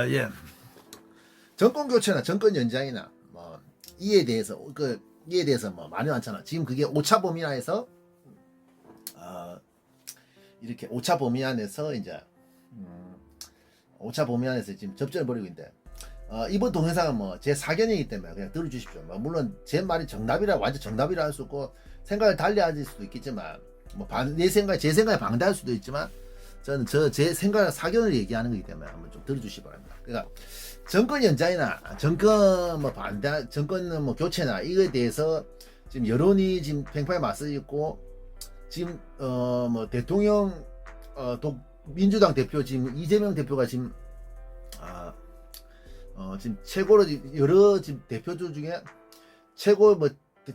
아, 예. 정권 교체나 정권 연장이나 뭐 이에 대해서 그 이에 대해서 뭐 많이 많잖아. 지금 그게 오차 범위 안에서 어, 이렇게 오차 범위 안에서 이제 음, 오차 범위 안에서 지금 접전을 벌이고 있는데 어, 이번 동영상은 뭐 제 사견이기 때문에 그냥 들어주십시오. 뭐 물론 제 말이 정답이라 완전 정답이라 할수 없고 생각을 달리 할 수도 있겠지만 뭐내 생각 제 생각에 방대할 수도 있지만 저는 저 제 생각 사견을 얘기하는 거기 때문에 한번 좀 들어주시기 바랍니다. 그러니까 정권 연장이나 정권 뭐 반대 정권 뭐 교체나 이거에 대해서 지금 여론이 지금 팽팽히 맞서 있고 지금 어 뭐 대통령 어 독 민주당 대표 지금 이재명 대표가 지금 아 어, 지금 최고로 지- 여러 지금 대표들 중에 최고 뭐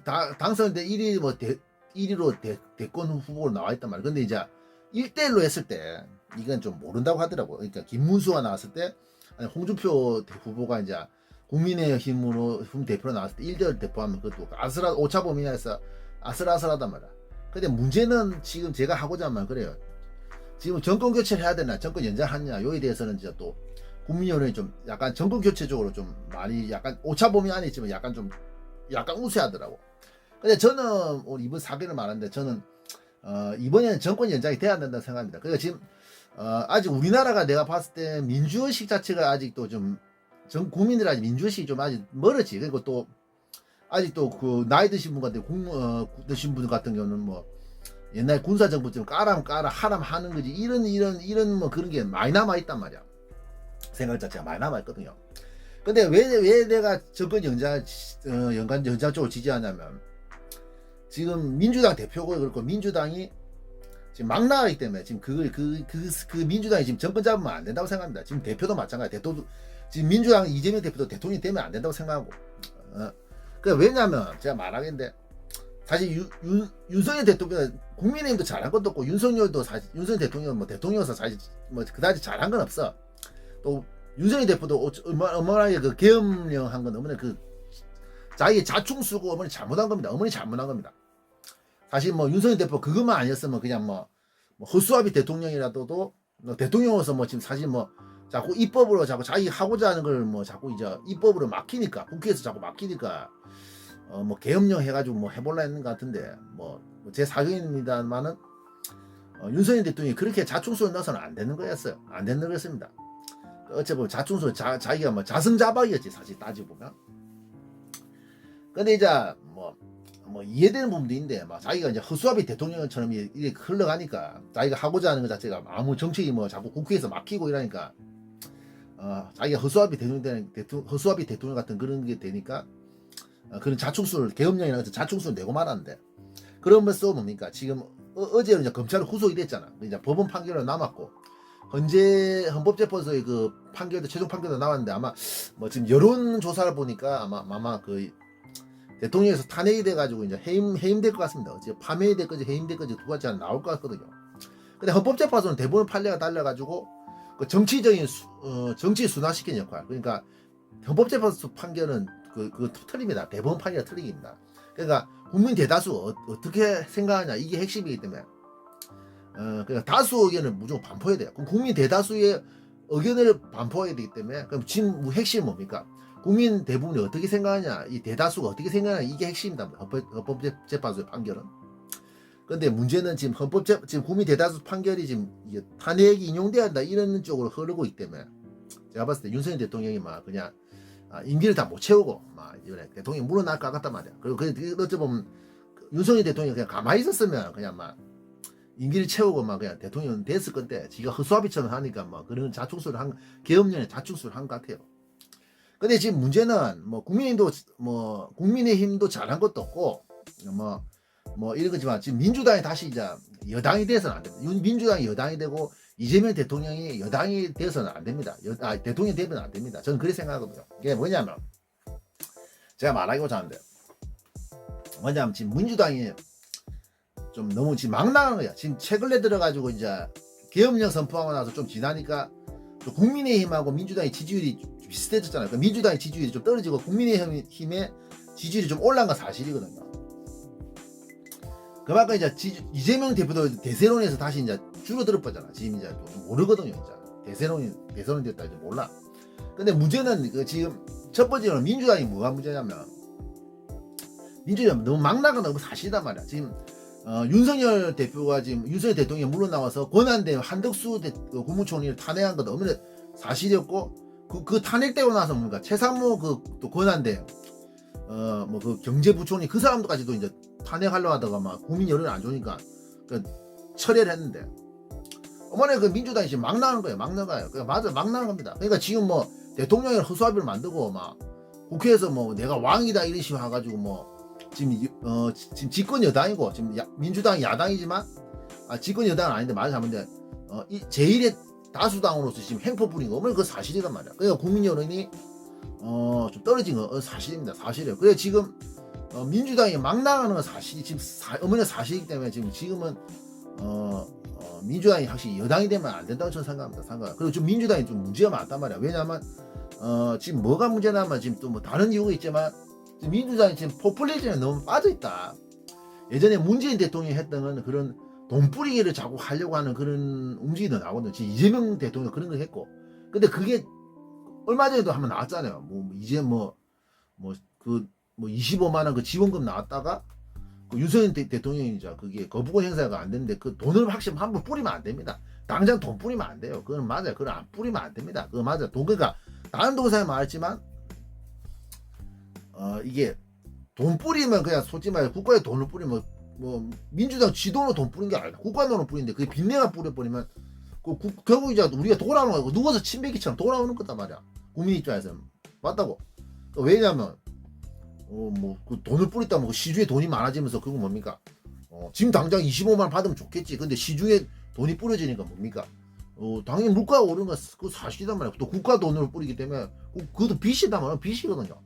다, 당선돼 1위 뭐 대, 1위로 대, 대권 후보로 나와 있단 말이야. 근데 이제 1대1로 했을 때 이건 좀 모른다고 하더라고. 그러니까 김문수가 나왔을 때 아니 홍준표 대- 후보가 이제 국민의힘으로 흠 대표로 나왔을 때 1대1 대표하면 그것도 아슬아 오차 범위에서 아슬아슬하단 말이야. 근데 문제는 지금 제가 하고자 하면 그래요. 지금 정권 교체를 해야 되나 정권 연장하냐 요에 대해서는 이제 또 국민 여론이 좀 약간 정권 교체 쪽으로 좀 많이 약간 오차 범위 안에 있지만 약간 좀 약간 우세하더라고. 근데 저는 오늘 이번 사건을 말하는데 저는 어, 이번에는 정권 연장이 돼야 된다고 생각합니다. 그러니까 지금 어, 아직 우리나라가 내가 봤을 때 민주의식 자체가 아직도 좀 전 국민들 아직 민주의식이 좀 아직 멀었지. 그리고 또 아직도 그 나이 드신 분 같은 국 어, 드신 분 같은 경우는 뭐 옛날 군사 정부처럼 까람 까라 하람 하는 거지 이런 이런 이런 뭐 그런 게 많이 남아 있단 말이야. 생각 자체가 많이 남아 있거든요. 근데 왜 왜 내가 정권 연장 어, 연간 연장 쪽을 지지하냐면 지금 민주당 대표고 그렇고 민주당이 지금 막 나가기 때문에 지금 그걸 그, 그, 그 민주당이 지금 정권 잡으면 안 된다고 생각합니다. 지금 대표도 마찬가지. 대표 지금 민주당 이재명 대표도 대통령이 되면 안 된다고 생각하고. 어. 그 왜냐면 제가 말하겠는데 사실 윤, 윤, 윤석열 대통령 국민의힘도 잘한 것도 없고 윤석열도 사실 윤석열 대통령 뭐 대통령으로서 사실 뭐 그다지 잘한 건 없어. 또 윤석열 대표도 어- 어머나게 그 계엄령 한건 어머니 그 자기 자충 쓰고 어머니 잘못한 겁니다. 어머니 잘못한 겁니다. 사실 뭐 윤석열 대표 그것만 아니었으면 그냥 뭐, 뭐 허수아비 대통령이라도 뭐 대통령으로서 뭐 지금 사실 뭐 자꾸 입법으로 자꾸 자기 하고자 하는 걸 뭐 자꾸 이제 입법으로 막히니까 국회에서 자꾸 막히니까 어뭐 계엄령 해가지고 뭐 해볼라 했는 것 같은데 뭐 제 사견입니다만은 어, 윤석열 대통령이 그렇게 자충수를 넣어서는 안 되는 거였어요. 안 되는 거였습니다. 어째 보면 자충수 자, 자기가 뭐 자승자박이었지 사실 따지고 보면. 근데 이제 뭐, 뭐 이해되는 부분도 있는데 막 자기가 이제 허수아비 대통령처럼 이렇게 흘러가니까 자기가 하고자 하는 것 자체가 아무 정책이 뭐 자꾸 국회에서 막히고 이러니까 어, 자기가 허수아비 대통령 되는 허수아비 대통령 같은 그런 게 되니까 어, 그런 자충수를 계엄령이나 같은 자충수를 내고 말았는데 그러면서 뭡니까? 지금 어, 제는 이제 검찰 후속이 됐잖아. 이제 법원 판결은 남았고 헌재 헌법재판소의 그 판결도 최종 판결도 나왔는데 아마 뭐 지금 여론 조사를 보니까 아마 아마 그 대통령에서 탄핵이 돼가지고 이제 해임 해임될 것 같습니다. 어제 파면이 될 거지 해임될 거지 두 가지 하나 나올 것 같거든요. 근데 헌법재판소는 대부분 판례가 달려가지고 그 정치적인 수, 어, 정치 순화시키는 역할. 그러니까 헌법재판소 판결은 그, 그 틀립니다. 대법원 판례가 틀리기입니다. 그러니까 국민 대다수 어, 떻게 생각하냐 이게 핵심이기 때문에 어, 그러니까 다수 의견을 무조건 반포해야 돼요. 그럼 국민 대다수의 의견을 반포해야 되기 때문에 그럼 지금 뭐 핵심이 뭡니까? 국민 대부분이 어떻게 생각하냐, 이 대다수가 어떻게 생각하냐 이게 핵심이다. 헌법, 헌법재판소의 판결은. 근데 문제는 지금 헌법 재 지금 국민 대다수 판결이 지금 탄핵이 인용돼야 한다 이런 쪽으로 흐르고 있기 때문에 제가 봤을 때 윤석열 대통령이 막 그냥 아, 임기를 다 못 채우고 막 이번에 대통령이 물러날 것 같단 말이야. 그리고 그 어찌 보면 윤석열 대통령이 그냥 가만히 있었으면 그냥 막 임기를 채우고 막 그냥 대통령 됐을 건데 지가 허수아비처럼 하니까 막 그런 자충수를 한 계엄령에 자충수를 한 것 같아요. 근데 지금 문제는 뭐 국민의힘도 뭐 국민의힘도 잘한 것도 없고 뭐뭐 이런 거지만 지금 민주당이 다시 이제 여당이 돼서는 안 됩니다. 윤- 민주당이 여당이 되고 이재명 대통령이 여당이 돼서는 안 됩니다. 여, 아, 대통령이 되면 안 됩니다. 저는 그렇게 생각하거든요. 그게 뭐냐면 제가 말하고자 하는데 뭐냐면 지금 민주당이 좀 너무 지금 막 나가는 거야. 지금 최근에 들어가지고 이제 계엄령 선포하고 나서 좀 지나니까 또 국민의힘하고 민주당의 지지율이 좀 비슷해졌잖아요. 그러니까 민주당의 지지율이 좀 떨어지고 국민의힘의 지지율이 좀 올라간 건 사실이거든요. 그만큼 이제 지- 이재명 대표도 대세론에서 다시 이제 줄어들어 버잖아. 지금 이제 좀 모르거든요. 이제 대세론이 대세론이 됐다 이제 몰라. 근데 문제는 그 지금 첫 번째는 민주당이 뭐가 문제냐면 민주당이 너무 막 나가 너무 사실이단 말이야. 지금 어, 윤석열 대표가 지금 윤석열 대통령이 물러 나와서 권한대 한덕수 대, 그 국무총리를 탄핵한 것 너무나 사실이었고 그, 그 탄핵 되고 나서 뭡니까 최상무 그또 권한대. 어 뭐 그 경제부총리 그 사람들까지도 이제 탄핵하려 하다가 막 국민 여론이 안 좋으니까 그 철회를 했는데. 어머니 그 민주당이 지금 막 나가는 거예요. 막 나가요. 그러니까 맞아 막 나가는 겁니다. 그러니까 지금 뭐 대통령이 허수아비를 만들고 막 국회에서 뭐 내가 왕이다 이런 식으로 해가지고 뭐 지금 이- 어 지- 지금 집권 여당이고 지금 야- 민주당이 야당이지만 아 집권 여당은 아닌데 말을 잘못해. 어 이 제일의 다수당으로서 지금 행포 부린 거 어머니 그 사실이란 말이야 그러니까 국민 여론이 어 좀 떨어진 거 어, 사실입니다 사실이에요 그래 지금 어, 민주당이 막 나가는 건 사실이 지금 사, 어머니 사실이기 때문에 지금 지금은 어, 어, 민주당이 확실히 여당이 되면 안 된다고 저는 생각합니다. 생각. 그리고 좀 민주당이 좀 문제가 많단 말이야. 왜냐하면 어, 지금 뭐가 문제냐면 지금 또 뭐 다른 이유가 있지만 지금 민주당이 지금 포퓰리즘에 너무 빠져 있다. 예전에 문재인 대통령이 했던 건 그런 돈뿌리기를 자꾸 하려고 하는 그런 움직임도 나오거든요. 지금 이재명 대통령 그런 걸 했고. 근데 그게 얼마 전에도 한번 나왔잖아요. 뭐 이제 뭐 뭐 그 뭐 25만 원 그 지원금 나왔다가 그 윤석열 대, 대통령이 자 그게 거부권 행사가 안 되는데 그 돈을 확실히 한번 뿌리면 안 됩니다. 당장 돈 뿌리면 안 돼요. 그건 맞아요. 그건 안 뿌리면 안 됩니다. 그거 맞아요. 돈 그러니까 다른 동사에 말했지만 어 이게 돈 뿌리면 그냥 솔직히 말해 국가에 돈을 뿌리면 뭐 민주당 지돈으로 돈 뿌린 게 아니다. 국가 돈을 뿌리는데 그게 빚내가 뿌려버리면 그 국- 결국 이제 우리가 돌아오는 거고 누워서 침뱉기처럼 돌아오는 거단 말이야. 국민 입장에서는 맞다고. 그 왜냐면 어 뭐 그 돈을 뿌렸다면 그 시중에 돈이 많아지면서 그거 뭡니까? 어 지금 당장 25만 원 받으면 좋겠지. 근데 시중에 돈이 뿌려지니까 뭡니까? 어 당연히 물가가 오르는 건그 사실이단 말이야. 또 국가 돈으로 뿌리기 때문에 그- 그것도 빚이단 말이야. 빚이거든요.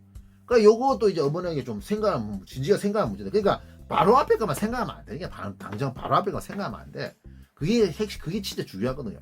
그러니까 요것도 이제 어머니에게 좀 생각하면 진지가 생각하면 문제다. 그러니까 바로 앞에 거만 생각하면 안 돼. 이게 바- 당장 바로 앞에 거 생각하면 안 돼. 그게 핵 그게 진짜 중요하거든요.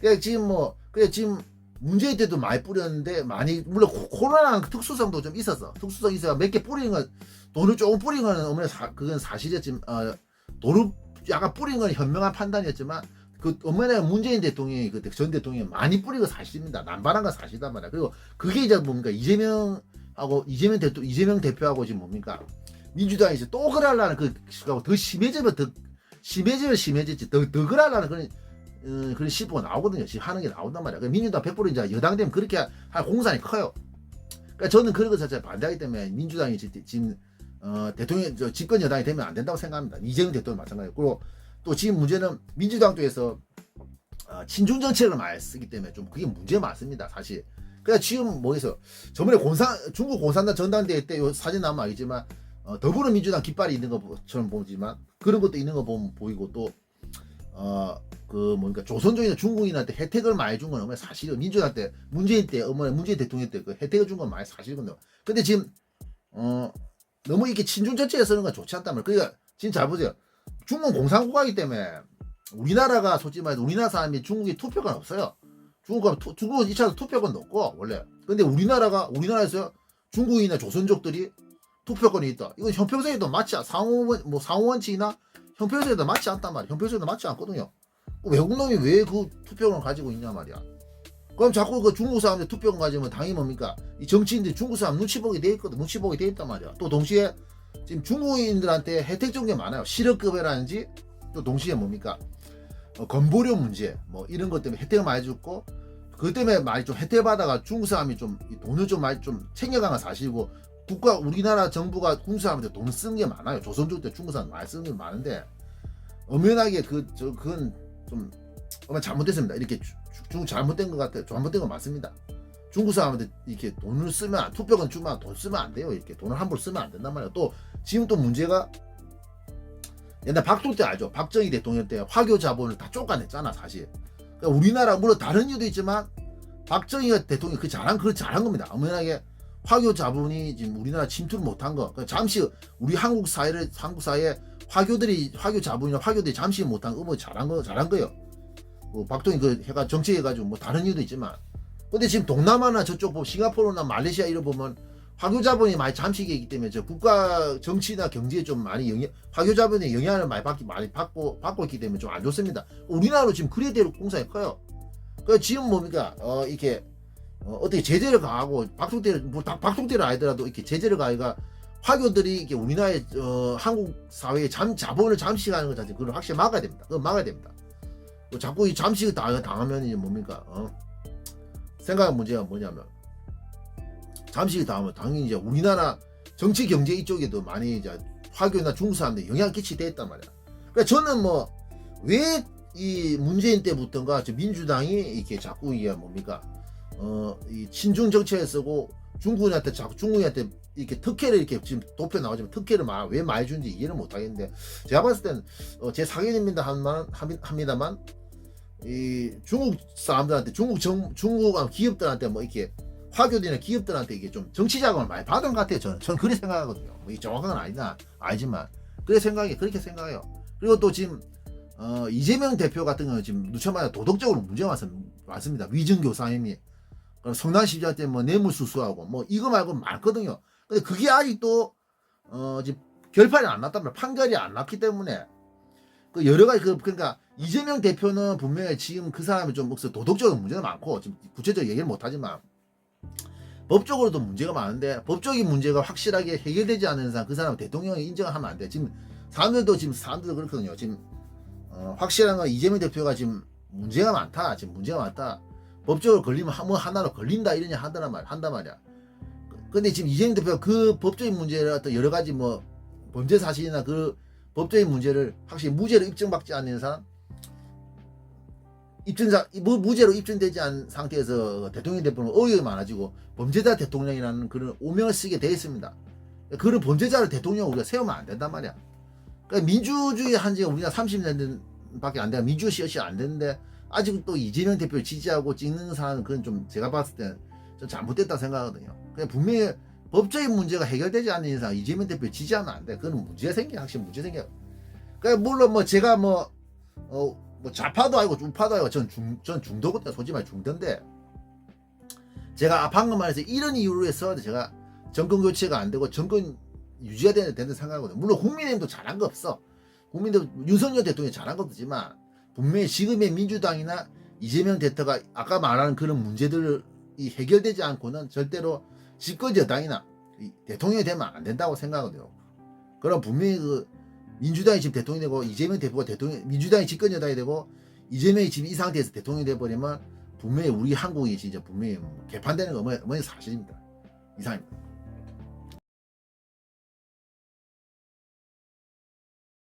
그러니까 지금 뭐 그래 지금 문재인 때도 많이 뿌렸는데 많이 물론 코- 코로나는 특수성도 좀 있었어. 특수성 있어서 몇개 뿌리는 건 돈을 조금 뿌린 거는 어머니 사, 그건 사실이었지만 어, 돈을 약간 뿌린 건 현명한 판단이었지만 그 어머니가 문재인 대통령이 그전 대통령이 많이 뿌린 건 사실입니다. 남발한 건 사실이단 말이야. 그리고 그게 이제 뭡니까 이재명하고 이재명 대표 이재명 대표하고 지금 뭡니까 민주당이 이제 또 그러려는 그더 심해지면 더 심해지면 심해졌지 더, 더 그러려는 그런 어, 그런 시도가 나오거든요. 지금 하는 게 나온단 말이야. 그 민주당 100% 이제 여당 되면 그렇게 할 공산이 커요. 그러니까 저는 그런 것 자체 반대하기 때문에 민주당이 지- 지금 어, 대통령 저 집권 여당이 되면 안 된다고 생각합니다. 이재명 대통령 마찬가지고 또 지금 문제는 민주당 쪽에서 어, 친중 정책을 많이 쓰기 때문에 좀 그게 문제 많습니다. 사실. 그러니까 지금 뭐해서 저번에 공산 중국 공산당 전당대회 때 요 사진 나오면 알겠지만 어, 더불어민주당 깃발이 있는 것처럼 보지만 그런 것도 있는 거 보면 보이고 또 어, 그 뭔가 조선족이나 중국인한테 혜택을 많이 준건 어머니 사실이요. 민주당 때 문재인 때 어머니 문재인 대통령 때 그 혜택을 준 건 많이 사실이거든요. 근데 지금 어 너무 이렇게 친중 정책에 쓰는 건 좋지 않단 말이에요. 그러니까 지금 잘 보세요. 중국 공산국가이기 때문에 우리나라가 솔직히 말해서 우리나라 사람이 중국에 투표권 없어요. 중국은 투, 중국은 2차 투표권도 없고 원래. 근데 우리나라가 우리나라에서 중국인이나 조선족들이 투표권이 있다. 이건 형평성에도 맞지 않, 상호원 뭐 상호원칙이나 형평성에도 맞지 않단 말이야. 형평성에도 맞지 않거든요. 그 외국 놈이 왜 그 투표권을 가지고 있냐 말이야. 그럼 자꾸 그 중국 사람들 투표권 가지면 당연히 뭡니까? 이 정치인들이 중국 사람 눈치 보게 돼 있거든. 눈치 보게 돼 있단 말이야. 또 동시에 지금 중국인들한테 혜택 준 게 많아요. 실업급여라든지 또 동시에 뭡니까? 어, 건보료 문제 뭐 이런 것 때문에 혜택을 많이 줬고 그것 때문에 많이 좀 혜택 받아가 중국 사람이 좀이 돈을 좀 많이 좀 챙겨간 건 사실이고 국가 우리나라 정부가 중국 사람한테 돈 쓰는 게 많아요. 조선족 때 중국 사람 많이 쓰는 게 많은데 엄연하게 그 저 그건 좀 정말 잘못됐습니다. 이렇게 주- 주- 중 잘못된 것 같아요. 잘못된 건 맞습니다. 중국 사람한테 이렇게 돈을 쓰면 안- 투표권 주면 돈 쓰면 안 돼요. 이렇게 돈을 함부로 쓰면 안 된단 말이에요. 또 지금 또 문제가 옛날 박도 때 알죠? 박정희 대통령 때 화교 자본을 다 쫓아냈잖아 사실. 그러니까 우리나라 물론 다른 이유도 있지만 박정희 대통령이 그 잘한 그 잘한 겁니다. 엄연하게 화교 자본이 지금 우리나라 침투를 못한 거. 그러니까 잠시 우리 한국 사회를 한국 사회에 화교들이 화교 자본이나 화교들이 잠시 못한 거 뭐 잘한 거 잘한 거예요. 뭐 박정희 그 해가 정치해가지고 뭐 다른 이유도 있지만. 근데 지금 동남아나 저쪽 보면 싱가포르나 말레이시아 이런 보면 화교 자본이 많이 잠식이 있기 때문에 저 국가 정치나 경제에 좀 많이 영향 화교 자본의 영향을 많이 받기 많이 받고 받고 있기 때문에 좀 안 좋습니다. 우리나라로 지금 그래대로 공산이 커요. 그 지금 뭡니까 어 이렇게 어, 어떻게 제재를 가하고 박통대를 뭐 다- 박통대를 아니더라도 이렇게 제재를 가해가 화교들이 이게 우리나라의 어, 한국 사회의 잠 자본을 잠식하는 것 자체 그걸 확실히 막아야 됩니다. 그건 막아야 됩니다. 또 자꾸 이 잠식을 당- 당하면 이제 뭡니까? 어? 생각의 문제가 뭐냐면 잠식이 당하면 당연히 이제 우리나라 정치 경제 이쪽에도 많이 이제 화교나 중국 사람들 영향 끼치게 있단 말이야. 그러니까 저는 뭐 왜 이 문재인 때부터인가 저 민주당이 이렇게 자꾸 이게 뭡니까? 어 이 친중 정책에 쓰고 중국한테 자꾸 중국한테 이렇게 특혜를 이렇게 지금 도표 나오지만 특혜를 막왜 많이 준지 이해를 못 하겠는데 제가 봤을 때는 어, 제 사견입니다 하만 합니다만 이 중국 사람들한테 중국 정 중국 기업들한테 뭐 이렇게 화교들이나 기업들한테 이게 좀 정치 자금을 많이 받은 것 같아요. 저는 저는 그렇게 생각하거든요. 뭐 이 정확한 건 아니다. 알지만 그래 생각이 그렇게 생각해요. 그리고 또 지금 어, 이재명 대표 같은 경우는 지금 누천마다 도덕적으로 문제가 많습- 많습니다. 위증 교 사임이 그럼 성남시장 때뭐 뇌물수수하고 뭐 이거 말고 많거든요 근데 그게 아직도 어 지금 결판이 안 났단 말이야 판결이 안 났기 때문에 그 여러 가지 그 그러니까 이재명 대표는 분명히 지금 그 사람이 좀 혹시 도덕적인 문제가 많고 지금 구체적으로 얘기를 못 하지만 법적으로도 문제가 많은데 법적인 문제가 확실하게 해결되지 않는 이상 그 사람은 대통령이 인정하면 안 돼. 지금 사람들도 지금 사람들도 그렇거든요. 지금 어, 확실한 건 이재명 대표가 지금 문제가 많다. 지금 문제가 많다. 법적으로 걸리면 한- 뭐 하나로 걸린다 이러냐 하더란 말 한단 말이야. 근데 지금 이재명 대표가 그 법적인 문제를 어떤 여러 가지 뭐 범죄 사실이나 그 법적인 문제를 확실히 무죄로 입증받지 않는 사람 입증자 무, 무죄로 입증되지 않은 상태에서 대통령 대표는 어휘가 많아지고 범죄자 대통령이라는 그런 오명을 쓰게 돼 있습니다. 그런 범죄자를 대통령 우리가 세우면 안 된단 말이야. 그러니까 민주주의 한 지가 우리가 30년 밖에 안 돼요. 민주주의 시안 됐는데 아직 또 이재명 대표를 지지하고 찍는 사람은 그건 좀 제가 봤을 때는 좀 잘못됐다 생각하거든요. 그냥 분명히 법적인 문제가 해결되지 않는 이상 이재명 대표 지지하면 안 돼. 그건 문제가 생겨. 확실히 문제 생겨. 그러니까 물론 뭐 제가 뭐, 어, 뭐 좌파도 아니고 우파도 아니고 전 중, 전 중도거든요. 솔직히 말해 중도인데 제가 방금 말해서 이런 이유로 해서 제가 정권 교체가 안 되고 정권 유지가 되는 된다 생각하거든요. 물론 국민의힘도 잘한 거 없어. 국민들 윤석열 대통령이 잘한 것도 있지만 분명히 지금의 민주당이나 이재명 대표가 아까 말하는 그런 문제들이 해결되지 않고는 절대로 집권 여당이나 이 대통령이 되면 안 된다고 생각하거든요. 그럼 분명히 그 민주당이 지금 대통령이 되고 이재명 대표가 대통령 민주당이 집권 여당이 되고 이재명이 지금 이 상태에서 대통령이 돼 버리면 분명히 우리 한국이 진짜 분명히 개판되는 거 뭐니 사실입니다. 이상입니다.